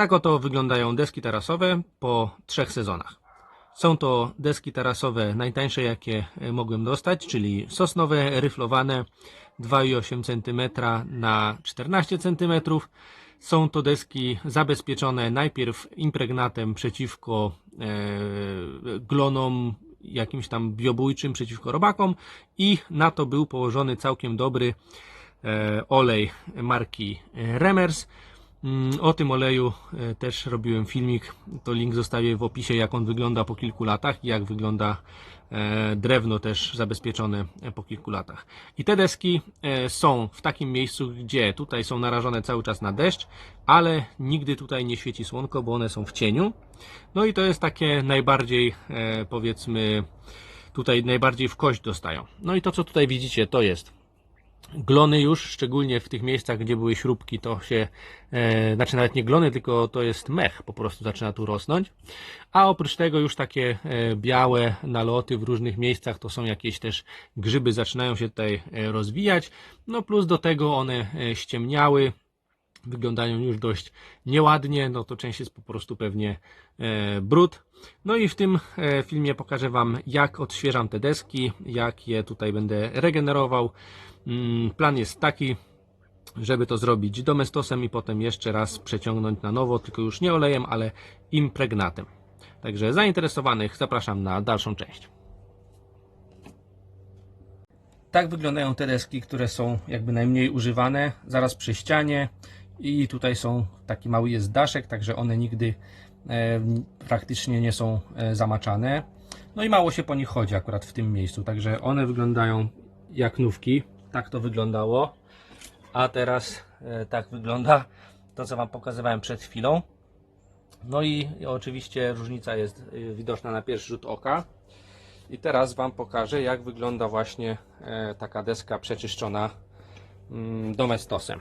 Tak oto wyglądają deski tarasowe po trzech sezonach. Są to deski tarasowe najtańsze, jakie e, mogłem dostać, czyli sosnowe, ryflowane 2,8 cm na 14 cm. Są to deski zabezpieczone najpierw impregnatem przeciwko e, glonom, jakimś tam biobójczym, przeciwko robakom i na to był położony całkiem dobry e, olej marki Remers. Mm, O tym oleju e, też robiłem filmik. To link zostawię w opisie, jak on wygląda po kilku latach i jak wygląda e, drewno też zabezpieczone e, po kilku latach. I te deski są w takim miejscu, gdzie tutaj są narażone cały czas na deszcz, ale nigdy tutaj nie świeci słonko, bo one są w cieniu. No i to jest takie najbardziej, powiedzmy, tutaj najbardziej w kość dostają. No i to, co tutaj widzicie, to jest glony już, szczególnie w tych miejscach, gdzie były śrubki, to się, e, znaczy nawet nie glony, tylko to jest mech, po prostu zaczyna tu rosnąć. A oprócz tego już takie e, białe naloty w różnych miejscach, to są jakieś też grzyby, zaczynają się tutaj e, rozwijać. No plus do tego one e, ściemniały, wyglądają już dość nieładnie, no to część jest po prostu pewnie e, brud. No i w tym e, filmie pokażę Wam, jak odświeżam te deski, jak je tutaj będę regenerował. Mm, Plan jest taki, żeby to zrobić domestosem i potem jeszcze raz przeciągnąć na nowo, tylko już nie olejem, ale impregnatem. Także zainteresowanych zapraszam na dalszą część. Tak wyglądają te deski, które są jakby najmniej używane, zaraz przy ścianie i tutaj są taki mały jest daszek, także one nigdy praktycznie nie są e, zamaczane. No i mało się po nich chodzi akurat w tym miejscu, także one wyglądają jak nówki. Tak to wyglądało. A teraz e, tak wygląda to, co Wam pokazywałem przed chwilą. No i oczywiście różnica jest e, widoczna na pierwszy rzut oka. I teraz Wam pokażę, jak wygląda właśnie e, taka deska przeczyszczona mm, domestosem.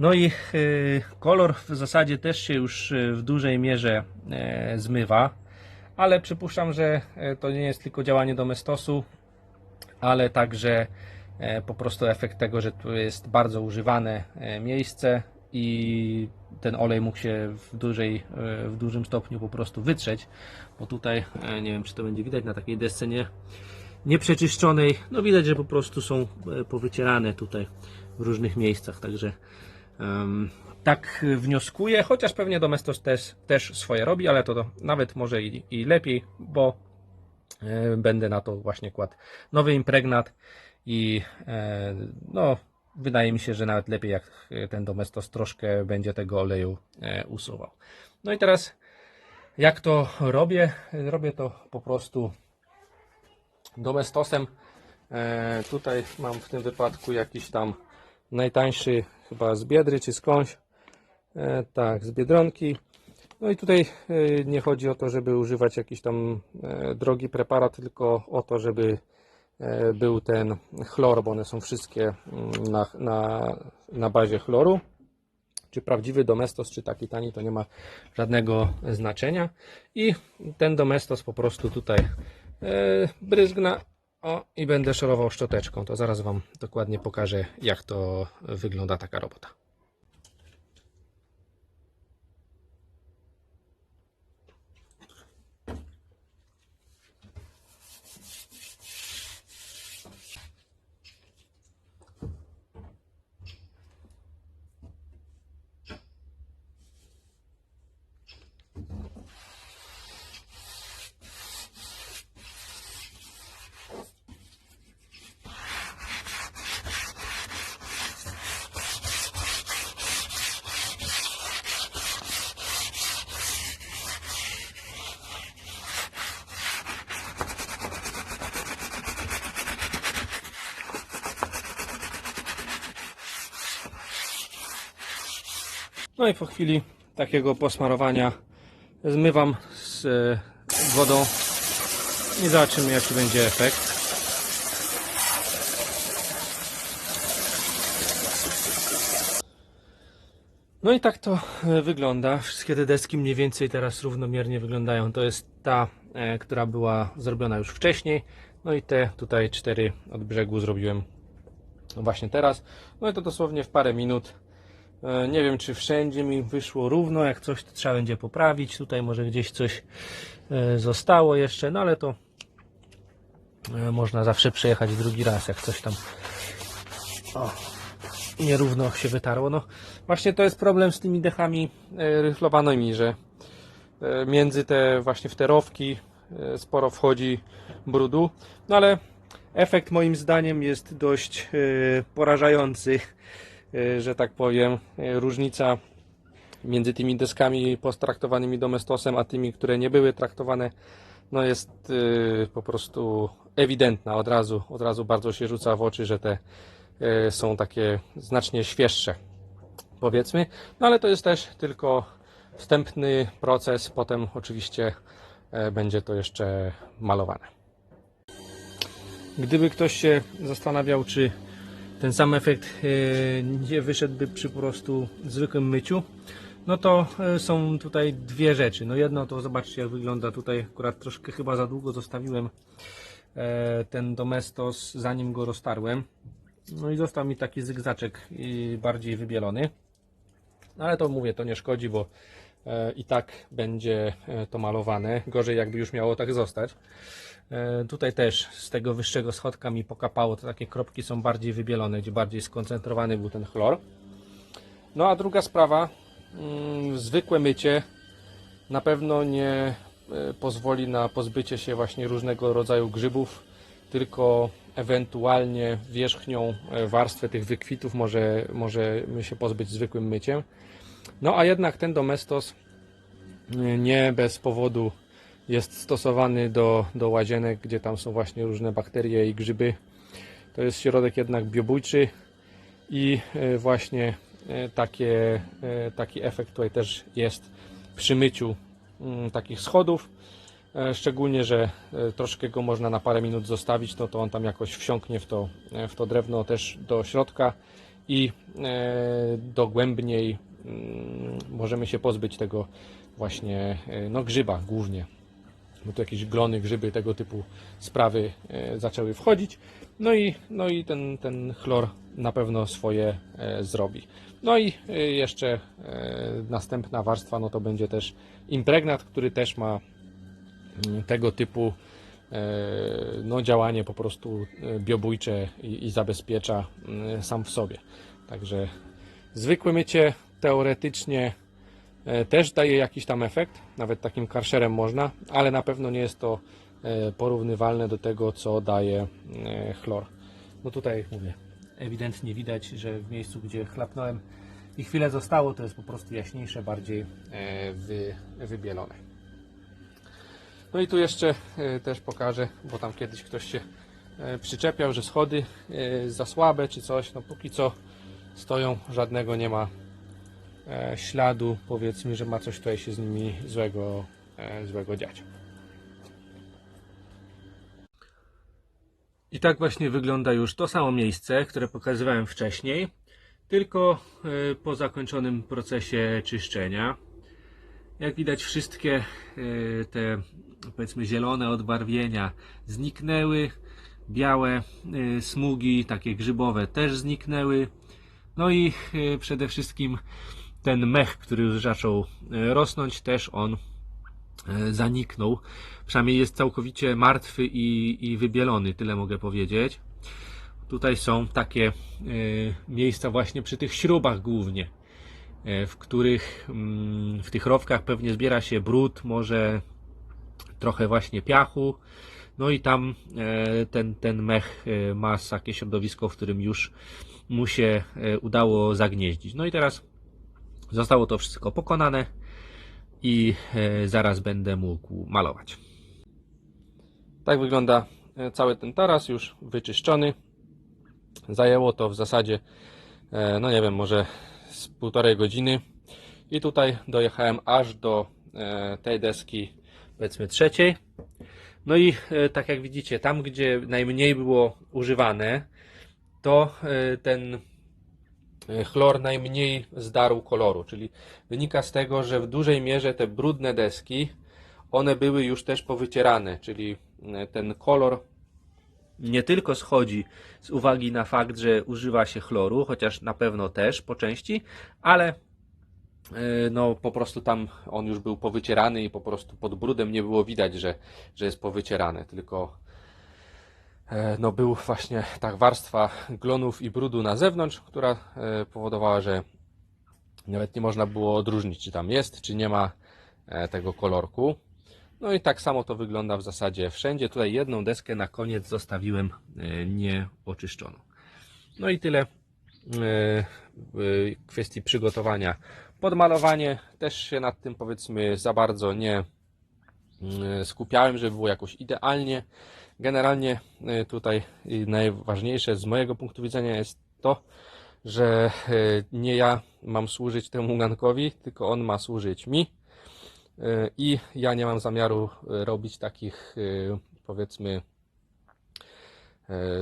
No i y, kolor w zasadzie też się już y, w dużej mierze e, zmywa, ale przypuszczam, że to nie jest tylko działanie domestosu, ale także po prostu efekt tego, że tu jest bardzo używane miejsce i ten olej mógł się w, dużej, w dużym stopniu po prostu wytrzeć, bo tutaj nie wiem, czy to będzie widać na takiej desce nie, nieprzeczyszczonej, no widać, że po prostu są powycierane tutaj w różnych miejscach, także tak wnioskuję, chociaż pewnie Domestos też, też swoje robi, ale to, to nawet może i, i lepiej, bo e, będę na to właśnie kładł nowy impregnat i e, no wydaje mi się, że nawet lepiej jak ten Domestos troszkę będzie tego oleju e, usuwał. No i teraz jak to robię? Robię to po prostu domestosem. E, tutaj mam w tym wypadku jakiś tam najtańszy chyba z Biedry czy skądś. E, tak, z Biedronki. No i tutaj e, nie chodzi o to, żeby używać jakiś tam e, drogi preparat, tylko o to, żeby e, był ten chlor, bo one są wszystkie mm, na, na, na bazie chloru. Czy prawdziwy domestos, czy taki tani, to nie ma żadnego znaczenia. I ten domestos po prostu tutaj e, bryzgnę o, i będę szorował szczoteczką. To zaraz Wam dokładnie pokażę, jak to wygląda taka robota. No i po chwili takiego posmarowania zmywam z e, wodą i zobaczymy jaki będzie efekt. No i tak to e, wygląda. Wszystkie te deski mniej więcej teraz równomiernie wyglądają. To jest ta, e, która była zrobiona już wcześniej. No i te tutaj cztery od brzegu zrobiłem właśnie teraz. No i to dosłownie w parę minut Nie wiem, czy wszędzie mi wyszło równo. Jak coś, to trzeba będzie poprawić. Tutaj może gdzieś coś e, zostało jeszcze, no ale to e, można zawsze przejechać drugi raz, jak coś tam o, nierówno się wytarło. No właśnie to jest problem z tymi dechami e, ryflowanymi, że e, między te właśnie w te rowki e, sporo wchodzi brudu, no ale efekt moim zdaniem jest dość e, porażający, e, że tak powiem. E, Różnica między tymi deskami postraktowanymi domestosem, a tymi, które nie były traktowane, no jest e, po prostu ewidentna. Od razu, od razu bardzo się rzuca w oczy, że te e, są takie znacznie świeższe, powiedzmy. No ale to jest też tylko wstępny proces, potem oczywiście e, będzie to jeszcze malowane. Gdyby ktoś się zastanawiał, czy ten sam efekt e, nie wyszedłby przy po prostu zwykłym myciu, no to e, są tutaj dwie rzeczy. No jedno to zobaczcie jak wygląda tutaj, akurat troszkę chyba za długo zostawiłem e, ten domestos zanim go roztarłem. No i został mi taki zygzaczek bardziej wybielony. No ale to mówię, to nie szkodzi, bo i tak będzie e, to malowane. Gorzej jakby już miało tak zostać. E, Tutaj też z tego wyższego schodka mi pokapało, to takie kropki są bardziej wybielone, gdzie bardziej skoncentrowany był ten chlor. No a druga sprawa, mm, zwykłe mycie na pewno nie e, pozwoli na pozbycie się właśnie różnego rodzaju grzybów, tylko ewentualnie wierzchnią e, warstwę tych wykwitów może, możemy się pozbyć zwykłym myciem. No a jednak ten domestos e, nie bez powodu jest stosowany do, do łazienek, gdzie tam są właśnie różne bakterie i grzyby. To jest środek jednak biobójczy i e, właśnie e, takie, taki efekt tutaj też jest przy myciu mm, takich schodów. E, Szczególnie, że e, troszkę go można na parę minut zostawić, no to on tam jakoś wsiąknie w to, e, w to drewno też do środka i dogłębniej możemy się pozbyć tego właśnie e, no, grzyba głównie bo tu jakieś glony, grzyby, tego typu sprawy e, zaczęły wchodzić. No i, no i ten, ten chlor na pewno swoje e, zrobi. No i jeszcze następna warstwa, no to będzie też impregnat, który też ma mm, tego typu no, działanie po prostu biobójcze i, i zabezpiecza mm, sam w sobie. Także zwykłe mycie teoretycznie e, też daje jakiś tam efekt, nawet takim karszerem można, ale na pewno nie jest to e, porównywalne do tego, co daje e, chlor. No tutaj mówię, ewidentnie widać, że w miejscu, gdzie chlapnąłem i chwilę zostało, to jest po prostu jaśniejsze, bardziej wy, wybielone. No i tu jeszcze też pokażę, bo tam kiedyś ktoś się przyczepiał, że schody za słabe czy coś. No póki co stoją, żadnego nie ma śladu, powiedzmy, że ma coś tutaj się z nimi złego, e, złego dziać. I tak właśnie wygląda już to samo miejsce, które pokazywałem wcześniej, tylko e, po zakończonym procesie czyszczenia. Jak widać, wszystkie e, te powiedzmy zielone odbarwienia zniknęły, białe e, smugi, takie grzybowe też zniknęły. No i e, przede wszystkim ten mech, który już zaczął e, rosnąć, też on e, zaniknął. Przynajmniej jest całkowicie martwy i, i wybielony, tyle mogę powiedzieć. Tutaj są takie e, miejsca właśnie przy tych śrubach głównie, w których mm, w tych rowkach pewnie zbiera się brud, może trochę właśnie piachu. No i tam ten, ten mech ma takie środowisko, w którym już mu się udało zagnieździć. No i teraz zostało to wszystko pokonane i e, zaraz będę mógł malować. Tak wygląda e, cały ten taras już wyczyszczony. Zajęło to w zasadzie, e, no nie wiem, może z półtorej godziny. I tutaj dojechałem aż do tej deski, powiedzmy trzeciej. No i tak jak widzicie, tam gdzie najmniej było używane, to ten chlor najmniej zdarł koloru, czyli wynika z tego, że w dużej mierze te brudne deski, one były już też powycierane, czyli e, ten kolor nie tylko schodzi z uwagi na fakt, że używa się chloru, chociaż na pewno też po części, ale e, no po prostu tam on już był powycierany i po prostu pod brudem nie było widać, że, że jest powycierane, tylko e, no był właśnie tak warstwa glonów i brudu na zewnątrz, która e, powodowała, że nawet nie można było odróżnić, czy tam jest, czy nie ma e, tego kolorku. No i tak samo to wygląda w zasadzie wszędzie. Tutaj jedną deskę na koniec zostawiłem e, nieoczyszczoną. No i tyle e, kwestii przygotowania. Podmalowanie też się nad tym powiedzmy za bardzo nie mm, skupiałem, żeby było jakoś idealnie. Generalnie e, tutaj najważniejsze z mojego punktu widzenia jest to, że e, nie ja mam służyć temu gankowi, tylko on ma służyć mi. E, I ja nie mam zamiaru robić takich, powiedzmy,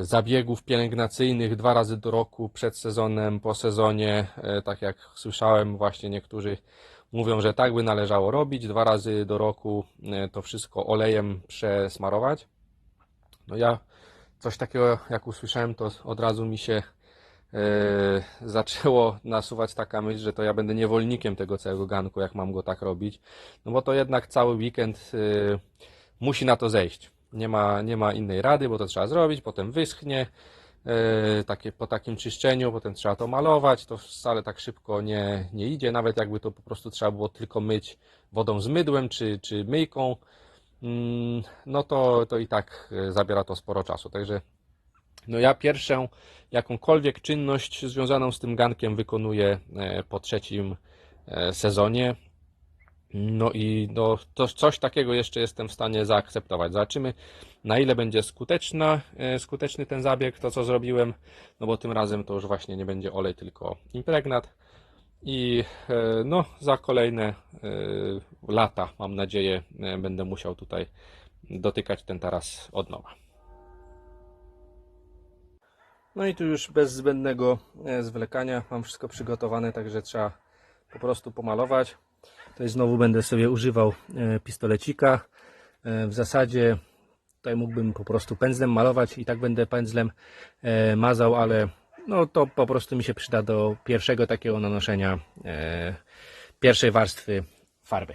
zabiegów pielęgnacyjnych dwa razy do roku, przed sezonem, po sezonie. Tak jak słyszałem, właśnie niektórzy mówią, że tak by należało robić, dwa razy do roku to wszystko olejem przesmarować. No ja coś takiego, jak usłyszałem, to od razu mi się e, zaczęło nasuwać taka myśl, że to ja będę niewolnikiem tego całego ganku, jak mam go tak robić. No bo to jednak cały weekend e, musi na to zejść. Nie ma, nie ma innej rady, bo to trzeba zrobić, potem wyschnie. e, Takie, po takim czyszczeniu, potem trzeba to malować, to wcale tak szybko nie, nie idzie, nawet jakby to po prostu trzeba było tylko myć wodą z mydłem czy, czy myjką, no to, to i tak e, zabiera to sporo czasu. Także no ja pierwszą jakąkolwiek czynność związaną z tym gankiem wykonuję e, po trzecim e, sezonie. No i no, to coś takiego jeszcze jestem w stanie zaakceptować. Zobaczymy, na ile będzie skuteczna, skuteczny ten zabieg, to co zrobiłem, no bo tym razem to już właśnie nie będzie olej, tylko impregnat. I e, no, za kolejne e, lata, mam nadzieję, e, będę musiał tutaj dotykać ten taras od nowa. No i tu już bez zbędnego zwlekania mam wszystko przygotowane, także trzeba po prostu pomalować. Tutaj znowu będę sobie używał pistolecika. W zasadzie tutaj mógłbym po prostu pędzlem malować i tak będę pędzlem mazał, ale no to po prostu mi się przyda do pierwszego takiego nanoszenia e, pierwszej warstwy farby.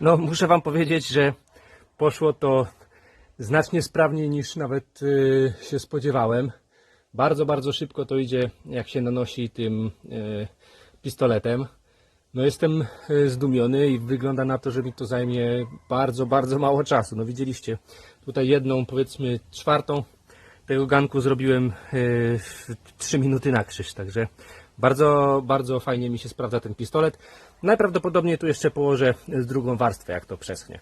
No, muszę Wam powiedzieć, że poszło to znacznie sprawniej niż nawet y, się spodziewałem. Bardzo, bardzo szybko to idzie, jak się nanosi tym y, pistoletem. No jestem y, zdumiony i wygląda na to, że mi to zajmie bardzo, bardzo mało czasu. No widzieliście, tutaj jedną, powiedzmy czwartą tego ganku zrobiłem w 3 minuty na krzyż, także bardzo, bardzo fajnie mi się sprawdza ten pistolet. Najprawdopodobniej tu jeszcze położę z drugą warstwę, jak to przeschnie.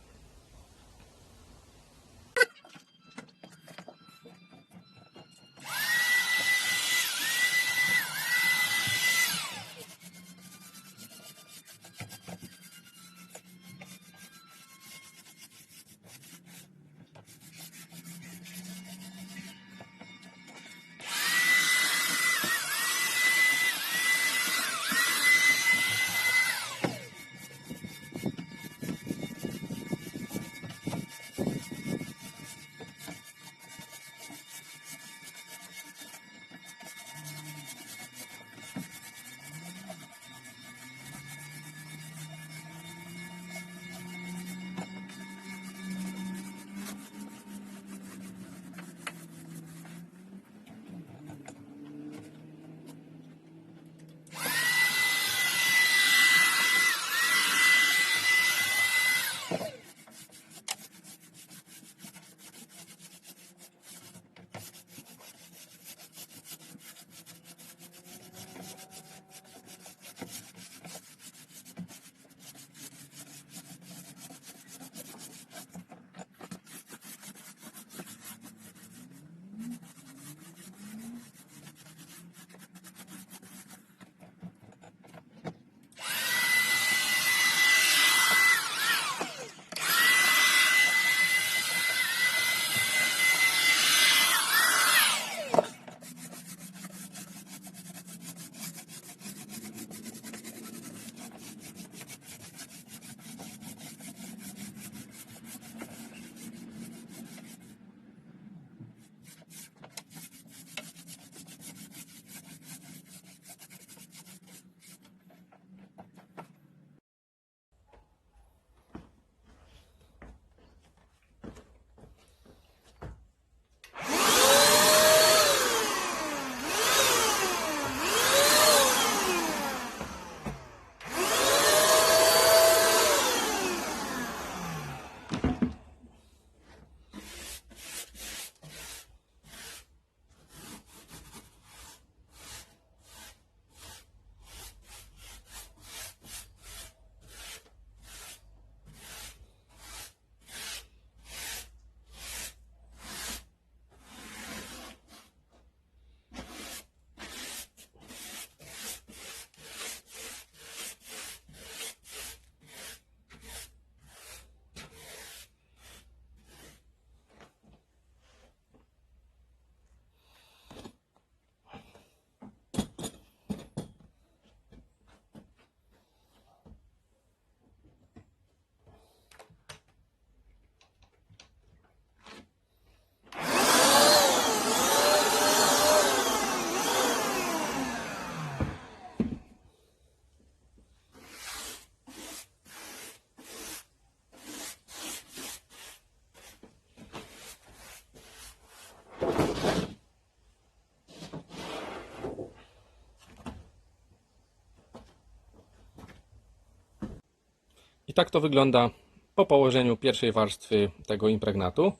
I tak to wygląda po położeniu pierwszej warstwy tego impregnatu.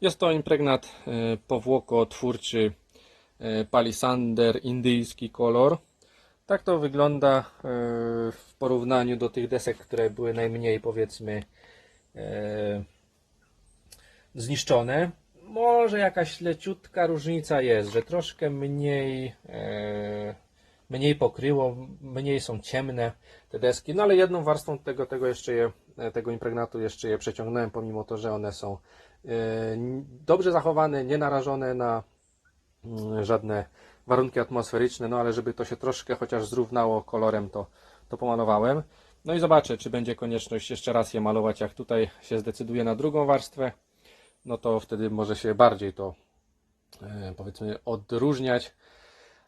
Jest to impregnat e, powłokotwórczy e, palisander indyjski kolor. Tak to wygląda e, w porównaniu do tych desek, które były najmniej powiedzmy zniszczone. Może jakaś leciutka różnica jest, że troszkę mniej mniej pokryło, mniej są ciemne te deski, no ale jedną warstwą tego, tego jeszcze je, tego impregnatu jeszcze je przeciągnąłem, pomimo to, że one są e, dobrze zachowane, nie narażone na mm, żadne warunki atmosferyczne, no ale żeby to się troszkę chociaż zrównało kolorem, to, to pomalowałem. No i zobaczę, czy będzie konieczność jeszcze raz je malować, jak tutaj się zdecyduje na drugą warstwę, no to wtedy może się bardziej to e, powiedzmy odróżniać.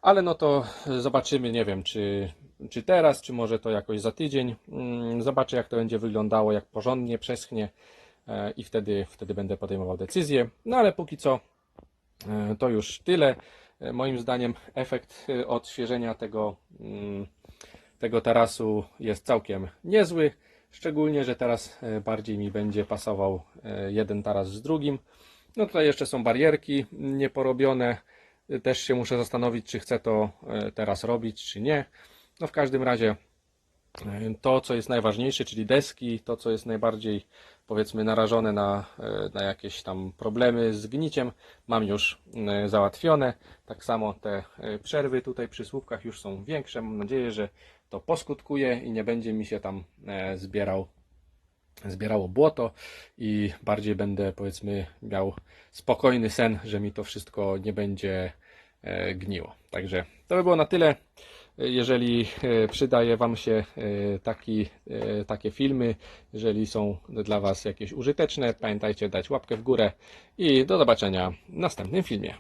Ale no to zobaczymy, nie wiem, czy czy teraz, czy może to jakoś za tydzień. Mm, Zobaczę, jak to będzie wyglądało, jak porządnie przeschnie e, i wtedy, wtedy będę podejmował decyzję. No ale póki co e, to już tyle. E, Moim zdaniem efekt odświeżenia tego, mm, tego tarasu jest całkiem niezły. Szczególnie, że teraz bardziej mi będzie pasował jeden taras z drugim. No tutaj jeszcze są barierki nieporobione. Też się muszę zastanowić, czy chcę to e, teraz robić, czy nie. No w każdym razie e, to, co jest najważniejsze, czyli deski, to, co jest najbardziej powiedzmy narażone na, e, na jakieś tam problemy z gniciem, mam już załatwione. Tak samo te przerwy tutaj przy słupkach już są większe. Mam nadzieję, że to poskutkuje i nie będzie mi się tam zbierał zbierało błoto i bardziej będę powiedzmy miał spokojny sen, że mi to wszystko nie będzie e, gniło. Także to by było na tyle. Jeżeli e, przydaje Wam się e, taki, takie filmy, jeżeli są dla Was jakieś użyteczne, pamiętajcie dać łapkę w górę i do zobaczenia w następnym filmie.